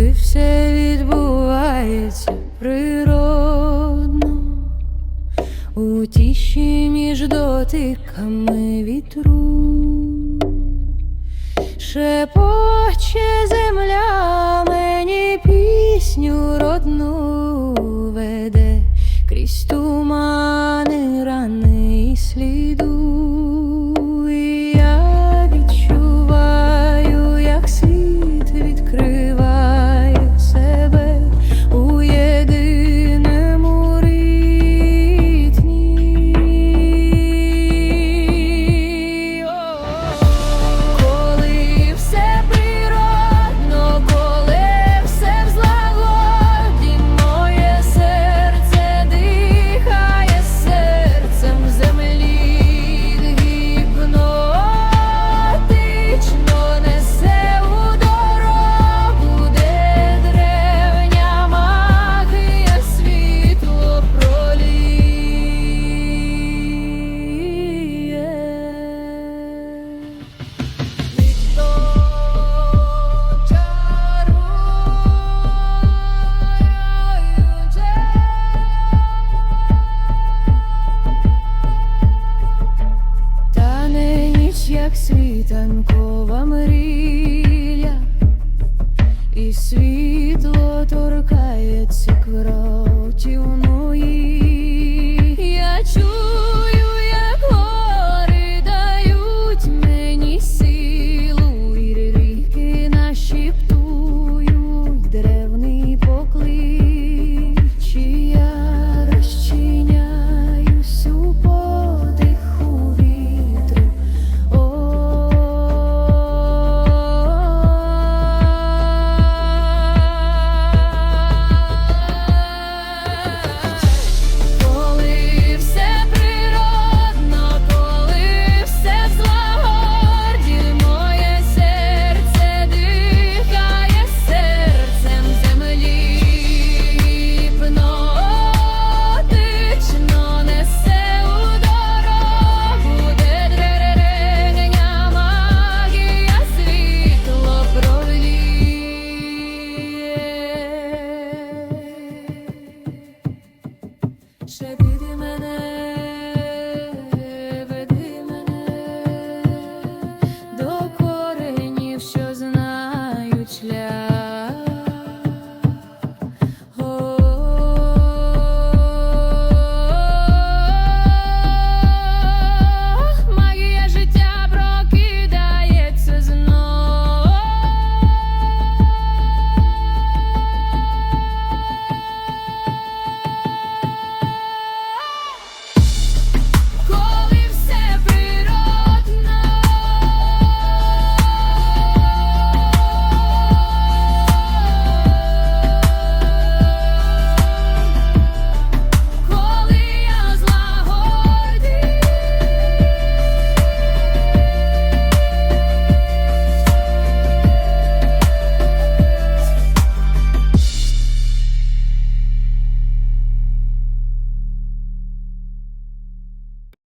завжди все відбувається природно, у тіші між дотиками вітру, шепоче земля мені пісню родну. як світанкова мрія.